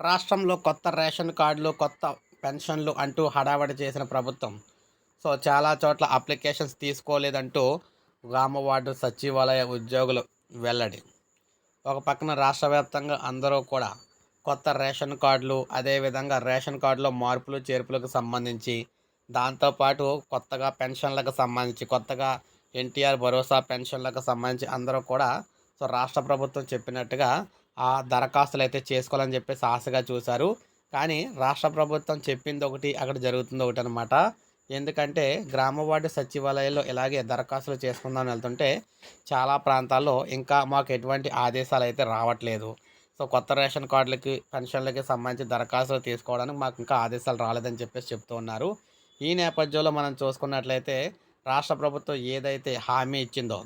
రాష్ట్రంలో కొత్త రేషన్ కార్డులు కొత్త పెన్షన్లు అంటూ హడావడి చేసిన ప్రభుత్వం. సో చాలా చోట్ల అప్లికేషన్స్ తీసుకోలేదంటూ గ్రామ వార్డు సచివాలయ ఉద్యోగులు వెల్లడి. ఒక పక్కన రాష్ట్ర వ్యాప్తంగా అందరూ కూడా కొత్త రేషన్ కార్డులు అదేవిధంగా రేషన్ కార్డులో మార్పులు చేర్పులకు సంబంధించి దాంతోపాటు కొత్తగా పెన్షన్లకు సంబంధించి కొత్తగా ఎన్టీఆర్ భరోసా పెన్షన్లకు సంబంధించి అందరూ కూడా సో రాష్ట్ర ప్రభుత్వం చెప్పినట్టుగా ఆ దరఖాస్తులు అయితే చేసుకోవాలని చెప్పేసి ఆశగా చూశారు. కానీ రాష్ట్ర ప్రభుత్వం చెప్పింది ఒకటి అక్కడ జరుగుతుంది ఒకటి అనమాట ఎందుకంటే గ్రామ వార్డు సచివాలయాల్లో ఇలాగే దరఖాస్తులు చేసుకుందాం వెళ్తుంటే చాలా ప్రాంతాల్లో ఇంకా మాకు ఎటువంటి ఆదేశాలు అయితే రావట్లేదు. సో కొత్త రేషన్ కార్డులకి పెన్షన్లకి సంబంధించి దరఖాస్తులు తీసుకోవడానికి మాకు ఇంకా ఆదేశాలు రాలేదని చెప్పేసి చెప్తూ ఉన్నారు. ఈ నేపథ్యంలో మనం చూసుకున్నట్లయితే రాష్ట్ర ప్రభుత్వం ఏదైతే హామీ ఇచ్చిందో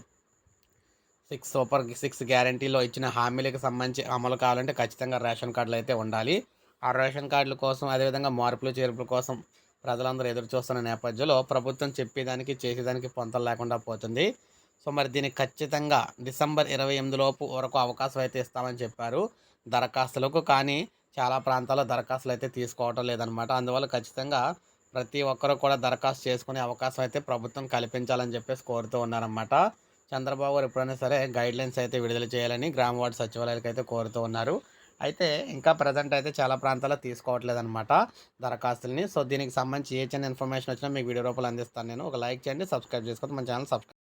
సిక్స్ సూపర్ సిక్స్ గ్యారంటీలో ఇచ్చిన హామీలకు సంబంధించి అమలు కావాలంటే ఖచ్చితంగా రేషన్ కార్డులు అయితే ఉండాలి. ఆ రేషన్ కార్డుల కోసం అదేవిధంగా మార్పులు చేర్పుల కోసం ప్రజలందరూ ఎదురు చూస్తున్న నేపథ్యంలో ప్రభుత్వం చెప్పేదానికి చేసేదానికి పొంతలు లేకుండా పోతుంది. సో మరి దీనికి ఖచ్చితంగా డిసెంబర్ ఇరవై ఎనిమిది లోపు వరకు అవకాశం అయితే ఇస్తామని చెప్పారు దరఖాస్తులకు. కానీ చాలా ప్రాంతాల్లో దరఖాస్తులు అయితే తీసుకోవటం లేదనమాట అందువల్ల ఖచ్చితంగా ప్రతి ఒక్కరూ కూడా దరఖాస్తు చేసుకునే అవకాశం అయితే ప్రభుత్వం కల్పించాలని చెప్పేసి కోరుతూ ఉన్నారన్నమాట. చంద్రబాబు గారు ఎప్పుడైనా సరే గైడ్లైన్స్ అయితే విడుదల చేయాలని గ్రామ వార్డు సచివాలయాలకు అయితే కోరుతూ ఉన్నారు. అయితే ఇంకా ప్రజెంట్ అయితే చాలా ప్రాంతాల్లో తీసుకోవట్లేదు అనమాట దరఖాస్తుల్ని. సో దీనికి సంబంధించి ఏ చిన్న ఇన్ఫర్మేషన్ వచ్చినా మీకు వీడియో రూపాయలు అందిస్తాను నేను. ఒక లైక్ చేయండి సబ్స్క్రైబ్ చేసుకోండి. మన ఛానల్ సబ్స్క్రైబ్